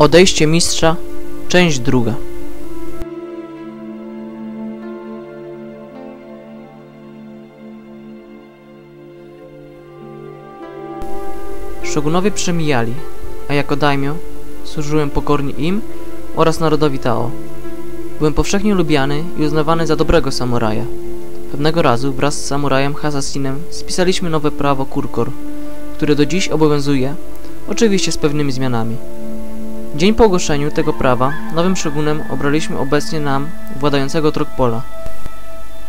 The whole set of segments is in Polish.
Odejście mistrza, część druga. Szogunowie przemijali, a jako daimyo służyłem pokornie im oraz narodowi Tao. Byłem powszechnie lubiany i uznawany za dobrego samuraja. Pewnego razu wraz z samurajem Hasasinem spisaliśmy nowe prawo Kurkor, które do dziś obowiązuje, oczywiście z pewnymi zmianami. Dzień po ogłoszeniu tego prawa nowym szogunem obraliśmy obecnie nam władającego Trokpola.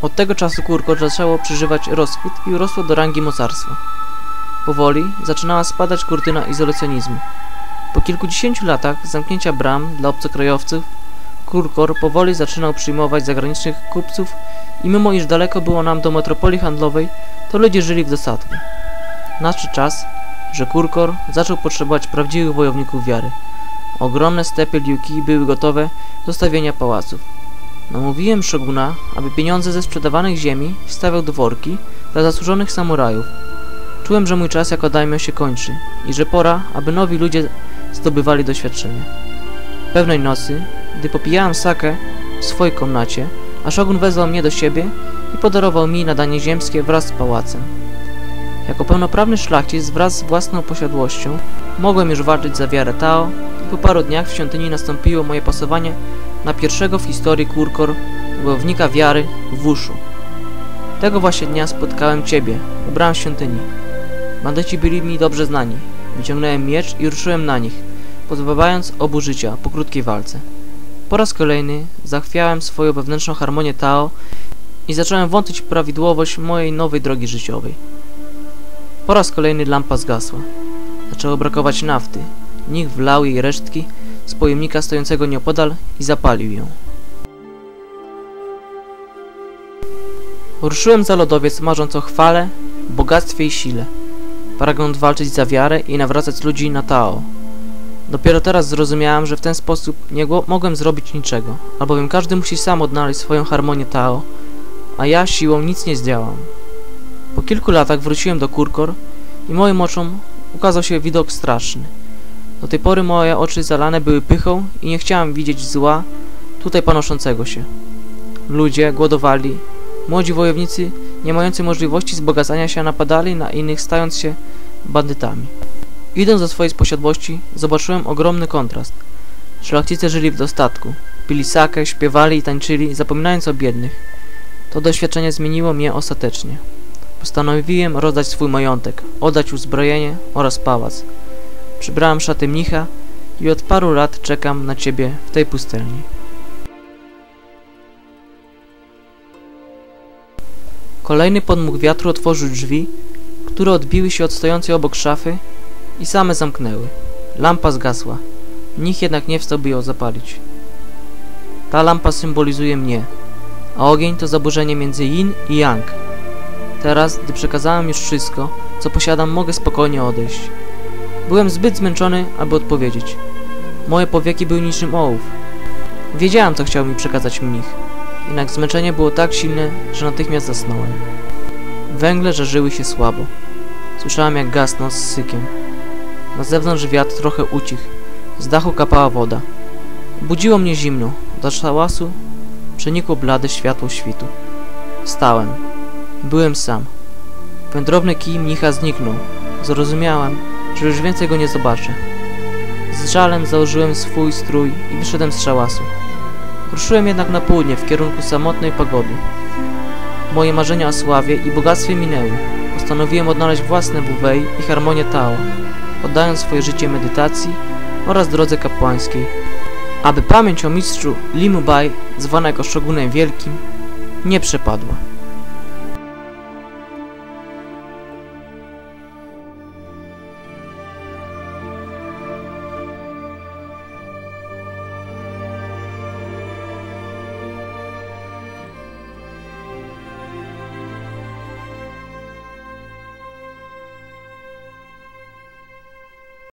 Od tego czasu Kurkor zaczęło przeżywać rozkwit i urosło do rangi mocarstwa. Powoli zaczynała spadać kurtyna izolacjonizmu. Po kilkudziesięciu latach zamknięcia bram dla obcokrajowców, Kurkor powoli zaczynał przyjmować zagranicznych kupców i mimo iż daleko było nam do metropolii handlowej, to ludzie żyli w dostatku. Nadszedł czas, że Kurkor zaczął potrzebować prawdziwych wojowników wiary. Ogromne stepy Liuki były gotowe do stawienia pałaców. Namówiłem szoguna, aby pieniądze ze sprzedawanych ziemi wstawiał do worki dla zasłużonych samurajów. Czułem, że mój czas jako daimyo się kończy i że pora, aby nowi ludzie zdobywali doświadczenie. Pewnej nocy, gdy popijałem sakę w swojej komnacie, a szogun wezwał mnie do siebie i podarował mi nadanie ziemskie wraz z pałacem. Jako pełnoprawny szlachcic wraz z własną posiadłością mogłem już walczyć za wiarę Tao po paru dniach w świątyni nastąpiło moje pasowanie na pierwszego w historii kurkor wojownika wiary w Wuszu. Tego właśnie dnia spotkałem Ciebie, ubrałem w świątyni. Bandyci byli mi dobrze znani. Wyciągnąłem miecz i ruszyłem na nich, pozbawiając obu życia po krótkiej walce. Po raz kolejny zachwiałem swoją wewnętrzną harmonię Tao i zacząłem wątpić prawidłowość mojej nowej drogi życiowej. Po raz kolejny lampa zgasła. Zaczęło brakować nafty. Nikt wlał jej resztki z pojemnika stojącego nieopodal i zapalił ją. Ruszyłem za lodowiec, marząc o chwale, bogactwie i sile. Pragnąc walczyć za wiarę i nawracać ludzi na Tao. Dopiero teraz zrozumiałem, że w ten sposób nie mogłem zrobić niczego, albowiem każdy musi sam odnaleźć swoją harmonię Tao, a ja siłą nic nie zdziałam. Po kilku latach wróciłem do Kurkor i moim oczom ukazał się widok straszny. Do tej pory moje oczy zalane były pychą i nie chciałem widzieć zła tutaj panoszącego się. Ludzie głodowali, młodzi wojownicy, nie mający możliwości wzbogacania się, napadali na innych, stając się bandytami. Idąc do swojej posiadłości, zobaczyłem ogromny kontrast. Szlachcice żyli w dostatku, pili sakę, śpiewali i tańczyli, zapominając o biednych. To doświadczenie zmieniło mnie ostatecznie. Postanowiłem rozdać swój majątek, oddać uzbrojenie oraz pałac. Przybrałem szaty mnicha i od paru lat czekam na ciebie w tej pustelni. Kolejny podmuch wiatru otworzył drzwi, które odbiły się od stojącej obok szafy i same zamknęły. Lampa zgasła. Mnich jednak nie wstał, by ją zapalić. Ta lampa symbolizuje mnie, a ogień to zaburzenie między yin i yang. Teraz, gdy przekazałem już wszystko, co posiadam, mogę spokojnie odejść. Byłem zbyt zmęczony, aby odpowiedzieć. Moje powieki były niczym ołów. Wiedziałem, co chciał mi przekazać mnich. Jednak zmęczenie było tak silne, że natychmiast zasnąłem. Węgle żarzyły się słabo. Słyszałem, jak gasną z sykiem. Na zewnątrz wiatr trochę ucichł. Z dachu kapała woda. Budziło mnie zimno. Do szałasu przenikło blade światło świtu. Wstałem. Byłem sam. Wędrowny kij mnicha zniknął. Zrozumiałem, że już więcej go nie zobaczę. Z żalem założyłem swój strój i wyszedłem z szałasu. Ruszyłem jednak na południe w kierunku samotnej pagody. Moje marzenia o sławie i bogactwie minęły. Postanowiłem odnaleźć własne buwej i harmonię Tao, oddając swoje życie medytacji oraz drodze kapłańskiej, aby pamięć o mistrzu Limubai, zwanego Szogunem Wielkim, nie przepadła.